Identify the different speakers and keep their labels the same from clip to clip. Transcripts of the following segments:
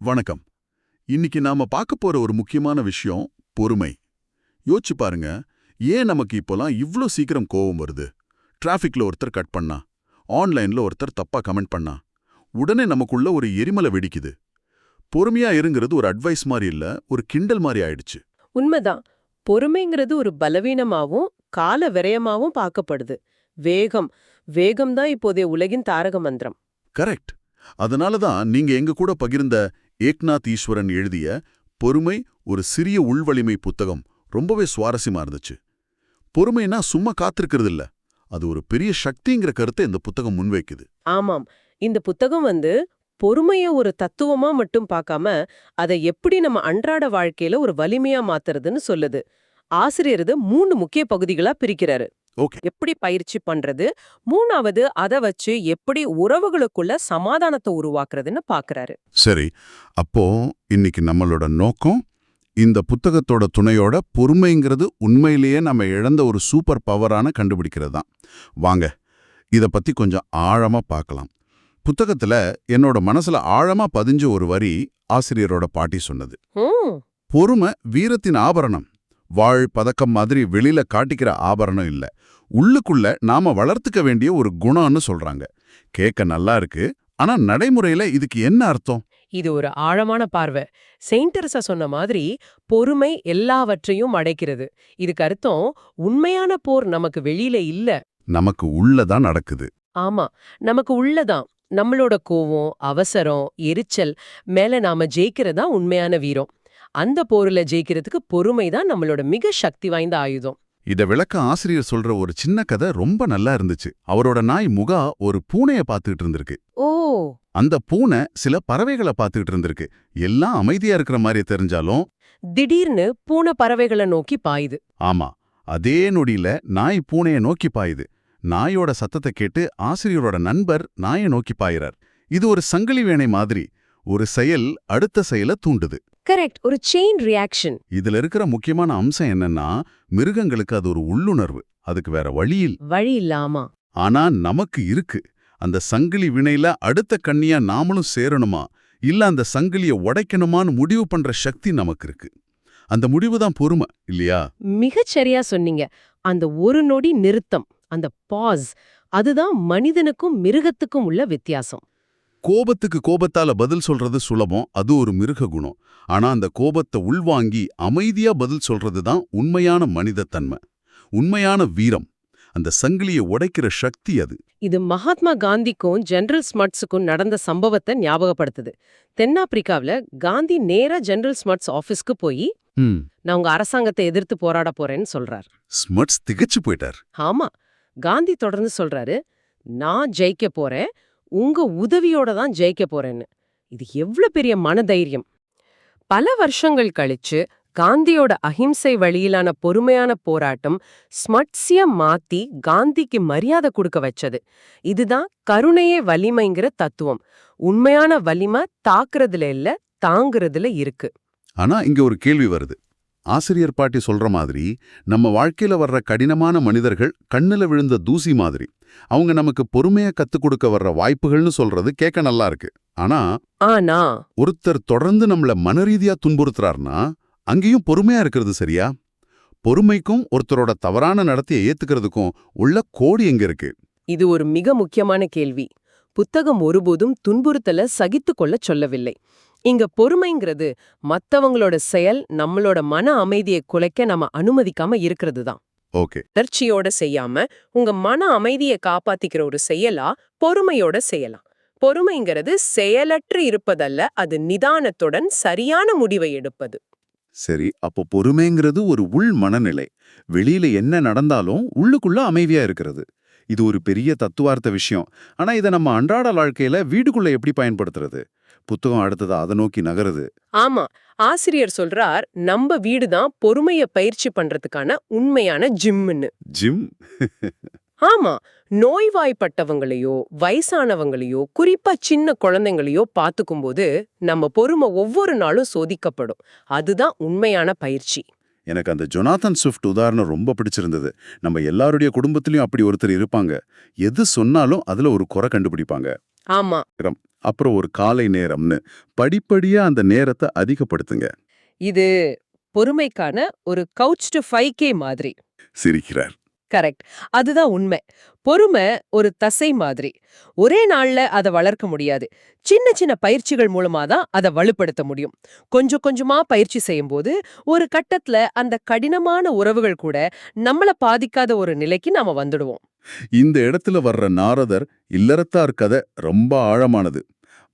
Speaker 1: வணக்கம். இன்னைக்கு நாம பார்க்க போற ஒரு முக்கியமான விஷயம் பொறுமை. யோசிச்சு பாருங்க ஏன் நமக்கு இப்போலாம் இவ்ளோ சீக்கிரம் கோவம் வருது? டிராஃபிக்ல ஒருத்தர் கட் பண்ணா ஆன்லைன்ல ஒருத்தர் தப்பா கமெண்ட் பண்ணா உடனே நமக்குள்ள ஒரு எரிமலை வெடிக்குது. பொறுமையா இருங்கிறது ஒரு அட்வைஸ் மாதிரி இல்ல ஒரு கிண்டல் மாதிரி ஆயிடுச்சு.
Speaker 2: உண்மைதான். பொறுமைங்கிறது ஒரு பலவீனமாவும் கால விரயமாவும் பார்க்கப்படுது. வேகம். வேகம் தான் இப்போதைய உலகின் தாரக மந்திரம்.
Speaker 1: கரெக்ட். அதனால தான் நீங்க எங்க கூட பகிர்ந்த ஏக்நாத் ஈஸ்வரன் எழுதிய பொறுமை ஒரு சிறிய உள்வலிமை புத்தகம் ரொம்பவே சுவாரஸ்யமா இருந்துச்சு. பொறுமைனா சும்மா காத்திருக்கிறது இல்ல அது ஒரு பெரிய சக்திங்கிற கருத்தை இந்த புத்தகம் முன்வைக்குது.
Speaker 2: ஆமாம். இந்த புத்தகம் வந்து பொறுமைய ஒரு தத்துவமா மட்டும் பார்க்காம அதை எப்படி நம்ம அன்றாட வாழ்க்கையில ஒரு வலிமையா மாத்துறதுன்னு சொல்லுது. ஆசிரியர் மூணு முக்கிய பகுதிகளா பிரிக்கிறாரு.
Speaker 1: ஓகே.
Speaker 2: எப்படி பயிற்சி பண்றது? மூணாவது அதை வச்சு எப்படி உறவுகளுக்குள்ள சமாதானத்தை உருவாக்குறதுன்னு பாக்குறாரு.
Speaker 1: சரி அப்போ இன்னைக்கு நம்மளோட நோக்கம் இந்த புத்தகத்தோட துணையோட பொறுமைங்கிறது உண்மையிலேயே நம்ம இழந்த ஒரு சூப்பர் பவரான கண்டுபிடிக்கிறது தான். வாங்க இத பத்தி கொஞ்சம் ஆழமா பார்க்கலாம் புத்தகத்துல என்னோட மனசுல ஆழமா பதிஞ்ச ஒரு வரி ஆசிரியரோட பாட்டி சொன்னது. பொறுமை வீரத்தின் ஆபரணம். வாழ் பதக்கம் மாதிரி வெளியில காட்டிக்கிற ஆபரணம் இல்ல. உள்ளுக்குள்ள நாம வளர்த்துக்க வேண்டிய ஒரு குணம்னு சொல்றாங்க. கேட்க நல்லா இருக்கு. ஆனா நடைமுறையில இதுக்கு என்ன அர்த்தம்?
Speaker 2: இது ஒரு ஆழமான பார்வை. செயின்ட் தெரசா சொன்ன மாதிரி பொறுமை எல்லாவற்றையும் அடைக்கிறது. இதுக்கு அர்த்தம் உண்மையான போர் நமக்கு வெளியில இல்ல.
Speaker 1: நமக்கு உள்ளதான் நடக்குது.
Speaker 2: ஆமா நமக்கு உள்ளதான். நம்மளோட கோவம் அவசரம் எரிச்சல் மேல நாம ஜெயிக்கிறதா உண்மையான வீரம். அந்த போர்ல ஜெயிக்கிறதுக்கு பொறுமை தான் நம்மளோட மிக சக்தி வாய்ந்த ஆயுதம்.
Speaker 1: இத விளக்க ஆசிரியர் சொல்ற ஒரு சின்ன கதை ரொம்ப நல்லா இருந்துச்சு. அவரோட நாய் முகா ஒரு பூனைய பார்த்துக்கிட்டு இருந்திருக்கு.
Speaker 2: ஓ!
Speaker 1: அந்த பூனை சில பறவைகளை பார்த்துக்கிட்டு இருந்திருக்கு. எல்லாம் அமைதியா இருக்கிற மாதிரி தெரிஞ்சாலும்
Speaker 2: திடீர்னு பூனை பறவைகளை நோக்கி பாயுது.
Speaker 1: ஆமா அதே நொடியில நாய் பூனைய நோக்கி பாயுது. நாயோட சத்தத்தை கேட்டு ஆசிரியரோட நண்பர் நாயை நோக்கி பாயிறார். இது ஒரு சங்கிலி வேணை மாதிரி ஒரு செயல் அடுத்த செயலை தூண்டுது.
Speaker 2: கரெக்ட் ஒரு செயின் ரியாக்ஷன்
Speaker 1: இதுல இருக்கிற முக்கியமான அம்சம் என்னன்னா மிருகங்களுக்கு அது ஒரு உள்ளுணர்வு. அதுக்கு வேற வழியில்
Speaker 2: வழி இல்லாமா.
Speaker 1: ஆனா நமக்கு இருக்கு. அந்த சங்கிலி வினையில அடுத்த கண்ணியா நாமளும் சேரணுமா? இல்ல அந்த சங்கிலிய உடைக்கணுமான்னு முடிவு பண்ற சக்தி நமக்கு இருக்கு. அந்த முடிவு தான் பொறுமை இல்லையா?
Speaker 2: மிகச் சரியா சொன்னீங்க. அந்த ஒரு நொடி நிறுத்தம் அந்த பாஸ் அதுதான் மனிதனுக்கும் மிருகத்துக்கும் உள்ள வித்தியாசம்.
Speaker 1: கோபத்துக்கு கோபத்தால பதில் சொல்றது சுலபம் அது ஒரு மிருக குணம். ஆனா அந்த கோபத்தை உள்வாங்கி அமைதியா பதில் சொல்றது தான் உண்மையான மனிதத்தன்மை. உண்மையான வீரம். அந்த சங்கிலியை உடைக்கிற சக்தி அது.
Speaker 2: இது மகாத்மா காந்திக்கும் ஜெனரல் ஸ்மட்ஸுக்கும் நடந்த சம்பவத்தை ஞாபகப்படுத்துது. தென்னாப்பிரிக்காவுல காந்தி நேரா ஜெனரல் ஸ்மட்ஸ் ஆபீஸ்க்கு போய் நான் உங்க அரசாங்கத்தை எதிர்த்து போராட போறேன்னு சொல்றார்.
Speaker 1: ஸ்மட்ஸ் திகச்சு போயிட்டார்.
Speaker 2: ஆமா. காந்தி தொடர்ந்து சொல்றாரு நான் ஜெயிக்க போறேன் உங்க உதவியோட தான் ஜெயிக்க போறேன்னு. இது எவ்வளவு பெரிய மனதைரியம். பல வருஷங்கள் கழிச்சு காந்தியோட அஹிம்சை வழியிலான பொறுமையான போராட்டம் ஸ்மட்ஸிய மாத்தி காந்திக்கு மரியாதை கொடுக்க வச்சது. இதுதான் கருணையே வலிமைங்கிற தத்துவம். உண்மையான வலிமை தாக்குறதுல இல்ல தாங்குறதுல இருக்கு.
Speaker 1: ஆனா இங்க ஒரு கேள்வி வருது. ஆசிரியர் பாட்டி சொல்ற மாதிரி நம்ம வாழ்க்கையில வர்ற கடினமான மனிதர்கள் கண்ணுல விழுந்த தூசி மாதிரி. அவங்க நமக்கு பொறுமையா கத்துக் கொடுக்க வர்ற வாய்ப்புகள்னு சொல்றது கேட்க நல்லா இருக்கு. ஆனா
Speaker 2: ஆனா.
Speaker 1: ஒருத்தர் தொடர்ந்து நம்மள மனரீதியா துன்புறுத்துறாருன்னா அங்கேயும் பொறுமையா இருக்கிறது சரியா? பொறுமைக்கும் ஒருத்தரோட தவறான நடத்தையை ஏத்துக்கிறதுக்கும் உள்ள கோடி எங்க இருக்கு?
Speaker 2: இது ஒரு மிக முக்கியமான கேள்வி. புத்தகம் ஒருபோதும் துன்புறுத்தல சகித்து கொள்ள சொல்லவில்லை. இங்க பொறுமைங்கிறது மத்தவங்களோட செயல் நம்மளோட மன அமைதியை குலைக்க நம்ம அனுமதிக்காம இருக்கிறது தான்.
Speaker 1: ஓகே.
Speaker 2: தர்ச்சியோட செய்யாம உங்க மன அமைதியை காப்பாத்திக்கிற ஒரு செயலா பொறுமையோட செய்யலாம். பொறுமைங்கிறது செயலற்று இருப்பதல்ல அது நிதானத்துடன் சரியான முடிவை எடுப்பது.
Speaker 1: சரி அப்போ பொறுமைங்கிறது ஒரு உள் மனநிலை. வெளியில என்ன நடந்தாலும் உள்ளுக்குள்ள அமைதியா இருக்கிறது. இது ஒரு பெரிய தத்துவார்த்த விஷயம். ஆனா இதை நம்ம அன்றாட வாழ்க்கையில வீடுக்குள்ள எப்படி பயன்படுத்துறது? புத்தகம் அடுத்தது அதை நோக்கி நகருது.
Speaker 2: ஆமா. ஆசிரியர் சொல்றார் நம்ம வீடுதான் பொறுமைய பயிற்சி பண்றதுக்கான உண்மையான ஜிம்முன்னு.
Speaker 1: ஜிம்?
Speaker 2: ஆமா. நோய்வாய்ப்பட்டவங்களையோ வயசானவங்களையோ குறிப்பா சின்ன குழந்தைங்களையோ பாத்துக்கும்போது நம்ம பொறுமை ஒவ்வொரு நாளும் சோதிக்கப்படும். அதுதான் உண்மையான பயிற்சி.
Speaker 1: எனக்கு அந்த ஜொனாதன் ஸ்விஃப்ட் உதாரணம் ரொம்ப பிடிச்சிருந்தது. நம்ம எல்லாருடைய குடும்பத்திலயும் அப்படி ஒருத்தர் இருப்பாங்க. எது சொன்னாலும் அதுல ஒரு குறை கண்டுபிடிப்பாங்க.
Speaker 2: ஆமா.
Speaker 1: அப்புறம் ஒரு காலை நேரம்னு. படிப்படியா அந்த நேரத்தை அதிகப்படுத்துங்க.
Speaker 2: இது பொறுமைக்கான ஒரு கவுச் டு ஃபைவ் கே மாதிரி.
Speaker 1: சிரிக்கிறார்.
Speaker 2: கரெக்ட் அதுதான் உண்மை. பொறுமை ஒரு தசை மாதிரி. ஒரே நாள்ல அதை வளர்க்க முடியாது. சின்ன சின்ன பயிற்சிகள் மூலமா தான் அதை வலுப்படுத்த முடியும். கொஞ்சம் கொஞ்சமா பயிற்சி செய்யும்போது ஒரு கட்டத்துல அந்த கடினமான உறவுகள் கூட நம்மள பாதிக்காத ஒரு நிலைக்கு நாம வந்துடுவோம்.
Speaker 1: இந்த இடத்துல வர்ற நாரதர் இல்லறத்தார் கதை ரொம்ப ஆழமானது.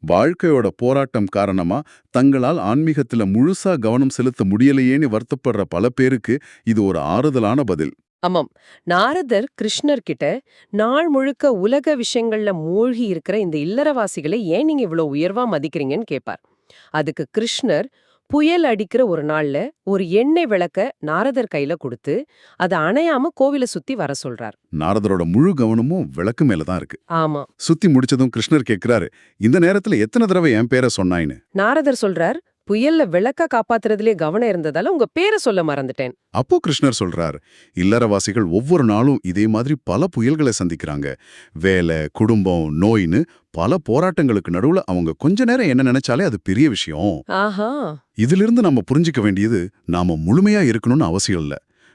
Speaker 1: வாழ்க்கையோட போராட்டம் காரணமா தங்களால் ஆன்மீகத்துல முழுசா கவனம் செலுத்த முடியலையேன்னு வருத்தப்படுற பல பேருக்கு இது ஒரு ஆறுதலான பதில்.
Speaker 2: ஆமாம். நாரதர் கிருஷ்ணர் கிட்ட நாள் முழுக்க உலக விஷயங்கள்ல மூழ்கி இருக்கிற இந்த இல்லறவாசிகளை ஏன் நீங்க இவ்வளவு உயர்வா மதிக்கிறீங்கன்னு கேட்பார் அதுக்கு கிருஷ்ணர் புயல் அடிக்கிற ஒரு நாள்ல ஒரு எண்ணெய் விளக்க நாரதர் கையில கொடுத்து அதை அணையாம கோவில சுத்தி வர சொல்றார்.
Speaker 1: நாரதரோட முழு கவனமும் விளக்கு மேல தான் இருக்கு.
Speaker 2: ஆமா.
Speaker 1: சுத்தி முடிச்சதும் கிருஷ்ணர் கேக்குறாரு இந்த நேரத்துல எத்தனை தடவை என் பேரை சொன்னாயின்னு?
Speaker 2: நாரதர் சொல்றார் புயல்ல விளக்க காப்பாத்துறதுலயே கவனம் இருந்ததால உங்க பேரை சொல்ல மறந்துட்டேன்.
Speaker 1: அப்போ கிருஷ்ணர் சொல்றார் இல்லறவாசிகள் ஒவ்வொரு நாளும் இதே மாதிரி பல புயல்களை சந்திக்கிறாங்க. வேலை குடும்பம் நோயின்னு பல போராட்டங்களுக்கு நடுவுல அவங்க கொஞ்ச நேரம் என்ன நினைச்சாலே அது பெரிய விஷயம்.
Speaker 2: ஆஹா.
Speaker 1: இதிலிருந்து நம்ம புரிஞ்சுக்க வேண்டியது நாம முழுமையா இருக்கணும்னு அவசியம் இல்ல.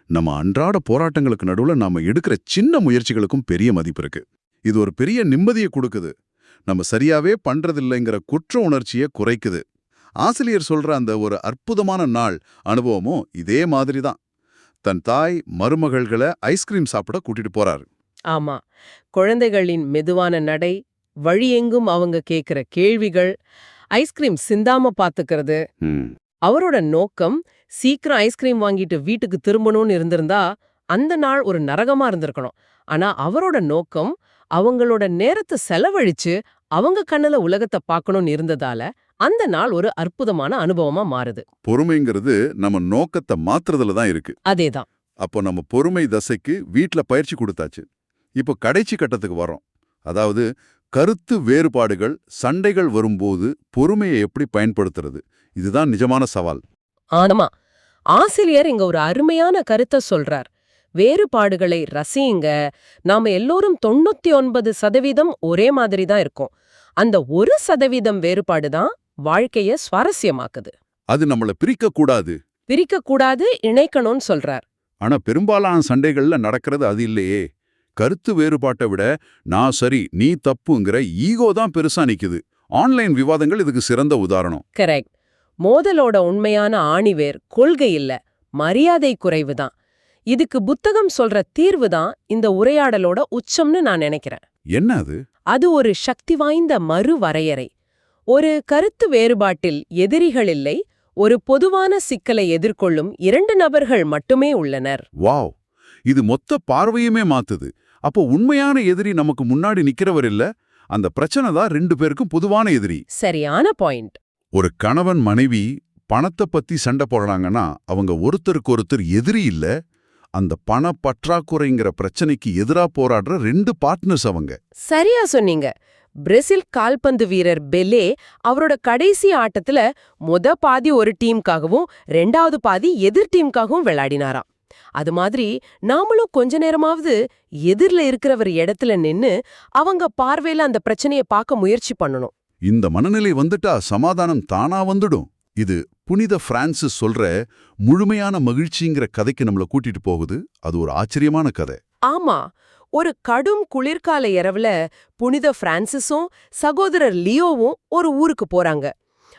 Speaker 1: நம்ம அன்றாட போராட்டங்களுக்கு நடுவுல நாம எடுக்கிற சின்ன முயற்சிகளுக்கும் பெரிய மதிப்பு இருக்கு. இது ஒரு பெரிய நிம்மதியை கொடுக்குது. நம்ம சரியாவே பண்றதில்லைங்கிற குற்ற உணர்ச்சியை குறைக்குது. ஆசிரியர் சொல்ற அந்த ஒரு அற்புதமான நாள் அனுபவமும் இதே மாதிரி தான் தன் தாய் மருமகள்களை ஐஸ்கிரீம் சாப்பிட கூட்டிட்டு போறாரு.
Speaker 2: ஆமா. குழந்தைகளின் மெதுவான நடை வழியெங்கும் அவங்க கேக்குற கேள்விகள் ஐஸ்கிரீம் சிந்தாம பாத்துக்கிறது. அவரோட நோக்கம் சீக்கிரம் ஐஸ்கிரீம் வாங்கிட்டு வீட்டுக்கு திரும்பணும்னு இருந்திருந்தா அந்த நாள் ஒரு நரகமா இருந்திருக்கணும். ஆனா அவரோட நோக்கம் அவங்களோட நேரத்தை செலவழிச்சு அவங்க கண்ணுல உலகத்தை பார்க்கணும்னு இருந்ததால அந்த நாள் ஒரு அற்புதமான அனுபவமா மாறுது.
Speaker 1: பொறுமைங்கிறது நம்ம நோக்கத்தை மாத்துறதுல தான் இருக்கு.
Speaker 2: அதேதான்.
Speaker 1: அப்போ நம்ம பொறுமை தசைக்கு வீட்ல பயிற்சி கொடுத்தாச்சு. இப்போ கடைசி கட்டத்துக்கு வரோம் அதாவது கருத்து வேறுபாடுகள் சண்டைகள் வரும்போது பொறுமையை எப்படி பயன்படுத்துறது? இதுதான் நிஜமான சவால்.
Speaker 2: ஆமா. ஆசிரியர் இங்க ஒரு அருமையான கருத்தை சொல்றார். வேறுபாடுகளை ரசியுங்க. நாம எல்லோரும் தொண்ணூத்தி ஒன்பது சதவீதம் ஒரே மாதிரி தான் இருக்கோம். அந்த ஒரு சதவீதம் வேறுபாடு தான் வாழ்க்கைய சுவாரஸ்யமாக்குது.
Speaker 1: அது நம்மள பிரிக்க கூடாது
Speaker 2: பிரிக்க கூடாது இணைக்கணும்னு சொல்றார்.
Speaker 1: ஆனா பெரும்பாலான சண்டைகள்ல நடக்கிறது அது இல்லையே. கருத்து வேறுபாட்டை விட நான் சரி நீ தப்புங்கிற ஈகோ தான் பெருசா நிக்குது. ஆன்லைன் விவாதங்கள் இதுக்கு சிறந்த உதாரணம்.
Speaker 2: கரெக்ட். மோதலோட உண்மையான ஆணிவேர் கொள்கை இல்ல மரியாதை குறைவு தான். இதுக்கு புத்தகம் சொல்ற தீர்வு தான் இந்த உரையாடலோட உச்சம்னு நான் நினைக்கிறேன்.
Speaker 1: என்ன அது?
Speaker 2: அது ஒரு சக்தி வாய்ந்த மறுவரையறை ஒரு கருத்து வேறுபாட்டில் எதிரிகள் இல்லை ஒரு பொதுவான சிக்கலை எதிர்கொள்ளும் இரண்டு நபர்கள் மட்டுமே உள்ளனர்.
Speaker 1: வாவ்! இது மொத்த பார்வையுமே மாத்துது. அப்போ உண்மையான எதிரி நமக்கு முன்னாடி நிக்கிறவர் இல்ல? அந்த பிரச்சனை தான் ரெண்டு பேருக்கும் பொதுவான எதிரி.
Speaker 2: சரியான பாயிண்ட்.
Speaker 1: ஒரு கணவன் மனைவி பணத்தை பத்தி சண்டை போடுறாங்கன்னா அவங்க ஒருத்தருக்கு ஒருத்தர் எதிரி இல்ல? அந்த பண பற்றாக்குறைங்கிற பிரச்சனைக்கு எதிரா போராடுற ரெண்டு பார்ட்னர்ஸ் அவங்க.
Speaker 2: சரியா சொன்னீங்க. பிரேசில் கால்பந்து வீரர் பெலே அவரோட கடைசி ஆட்டத்துல முத பாதி ஒரு டீமுக்காகவும் ரெண்டாவது பாதி எதிர் டீமுக்காகவும் விளையாடினாராம். அது மாதிரி நாமளும் கொஞ்ச நேரமாவது எதிர்ல இருக்கிறவர் இடத்துல நின்னு அவங்க பார்வையில அந்த பிரச்சனைய பார்க்க முயற்சி பண்ணணும்.
Speaker 1: இந்த மனநிலை வந்துட்டா சமாதானம் தானா வந்துடும். இது புனித பிரான்சிஸ் சொல்ற முழுமையான மகிழ்ச்சிங்கிற கதைக்கு நம்மள கூட்டிட்டு போகுது. அது ஒரு ஆச்சரியமான கதை.
Speaker 2: ஆமா ஒரு கடும் குளிர்கால இரவுல புனித பிரான்சிஸும் சகோதரர் லியோவும் ஒரு ஊருக்கு போறாங்க.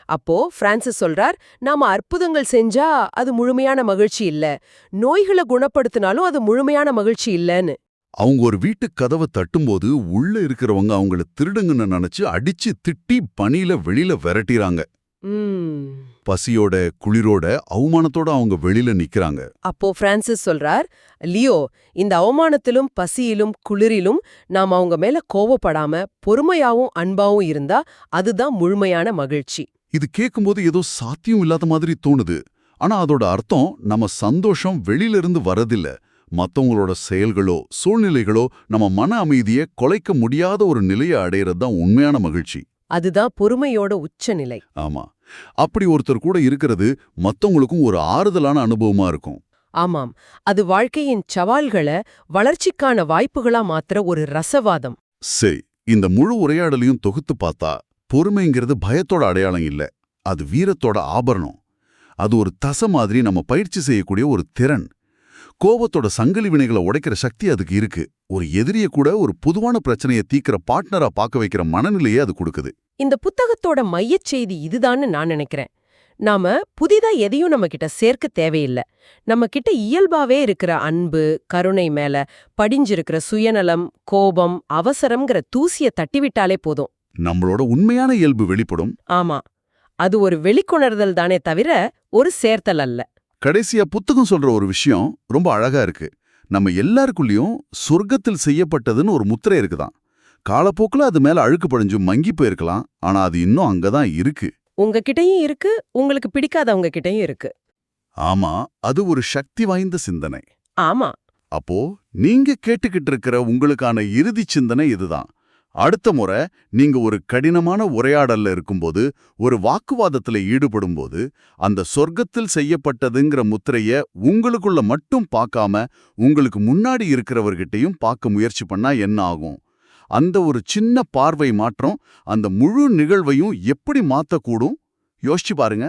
Speaker 2: அப்போ பிரான்சிஸ் சொல்றார் நாம அற்புதங்கள் செஞ்சா அது முழுமையான மகிழ்ச்சி இல்ல. நோய்களை குணப்படுத்தினாலும் அது முழுமையான மகிழ்ச்சி இல்லன்னு.
Speaker 1: அவங்க ஒரு வீட்டு கதவை தட்டும்போது உள்ள இருக்கிறவங்க அவங்கள திருடுங்கன்னு நினைச்சு அடிச்சு திட்டி பனியில வெளியில விரட்டிறாங்க. பசியோட குளிரோட அவமானத்தோட அவங்க வெளியில நிக்கிறாங்க.
Speaker 2: அப்போ பிரான்சிஸ் சொல்றார் லியோ இந்த அவமானத்திலும் பசியிலும் குளிரிலும் நாம் அவங்க மேல கோவப்படாம பொறுமையாவும் அன்பாவும் இருந்தா அதுதான் முழுமையான மகிழ்ச்சி.
Speaker 1: இது கேட்கும்போது ஏதோ சாத்தியம் இல்லாத மாதிரி தோணுது. ஆனா அதோட அர்த்தம் நம்ம சந்தோஷம் வெளியில இருந்து வரதில்ல. மத்தவங்களோட செயல்களோ சூழ்நிலைகளோ நம்ம மன அமைதியை கொலைக்க முடியாத ஒரு நிலையை அடையிறது தான் உண்மையான மகிழ்ச்சி.
Speaker 2: அதுதான் பொறுமையோட உச்சநிலை.
Speaker 1: ஆமா. அப்படி ஒருத்தர் கூட இருக்கிறது மத்தவங்களுக்கும் ஒரு ஆறுதலான அனுபவமா இருக்கும்.
Speaker 2: ஆமாம். அது வாழ்க்கையின் சவால்களை வளர்ச்சிக்கான வாய்ப்புகளா மாத்திர ஒரு ரசவாதம்.
Speaker 1: சரி இந்த முழு உரையாடலையும் தொகுத்து பார்த்தா பொறுமைங்கிறது பயத்தோட அடையாளம் இல்ல. அது வீரத்தோட ஆபரணம். அது ஒரு தச மாதிரி நம்ம பயிற்சி செய்யக்கூடிய ஒரு திறன். கோபத்தோட சங்கிலி வினைகளை உடைக்கிற சக்தி அதுக்கு இருக்கு. ஒரு எதிரிய கூட ஒரு பொதுவான பிரச்சனையை தீக்கிற பார்ட்னரா பார்க்க வைக்கிற மனநிலையே அது கொடுக்குது.
Speaker 2: இந்த புத்தகத்தோட மையச் செய்தி இதுதான்னு நான் நினைக்கிறேன். நாம புதிதா எதையும் நம்ம கிட்ட சேர்க்க தேவையில்லை. நம்ம கிட்ட இயல்பாவே இருக்கிற அன்பு கருணை மேல படிஞ்சிருக்கிற சுயநலம் கோபம் அவசரம்ங்கிற தூசிய தட்டிவிட்டாலே போதும்.
Speaker 1: நம்மளோட உண்மையான இயல்பு வெளிப்படும்.
Speaker 2: ஆமா. அது ஒரு வெளிக்கொணர்தல் தானே தவிர ஒரு சேர்த்தல் அல்ல.
Speaker 1: கடைசியா புத்தகம் சொல்ற ஒரு விஷயம் ரொம்ப அழகா இருக்கு. நம்ம எல்லாருக்குள்ளயும் சொர்க்கத்தில் செய்யப்பட்டதுன்னு ஒரு முத்திரை இருக்குதான். காலப்போக்குல அது மேல அழுக்கு படிஞ்சு மங்கி போயிருக்கலாம். ஆனா அது இன்னும் அங்கதான் இருக்கு.
Speaker 2: உங்ககிட்டயும் இருக்கு உங்களுக்கு பிடிக்காதவங்க கிட்டயும் இருக்கு.
Speaker 1: ஆமா அது ஒரு சக்தி வாய்ந்த சிந்தனை.
Speaker 2: ஆமா.
Speaker 1: அப்போ நீங்க கேட்டுக்கிட்டு இருக்கிற உங்களுக்கான இறுதி சிந்தனை இதுதான். அடுத்த முறை நீங்க ஒரு கடினமான உரையாடல்ல இருக்கும்போது ஒரு வாக்குவாதத்துல ஈடுபடும்போது அந்த சொர்க்கத்தில் செய்யப்பட்டதுங்கிற முத்திரைய உங்களுக்குள்ள மட்டும் பார்க்காம உங்களுக்கு முன்னாடி இருக்கிறவர்கிட்டையும் பார்க்க முயற்சி பண்ணா என்ன ஆகும்? அந்த ஒரு சின்ன பார்வை மாற்றம் அந்த முழு நிகழ்வையும் எப்படி மாத்தக்கூடும்? யோசிச்சு பாருங்க.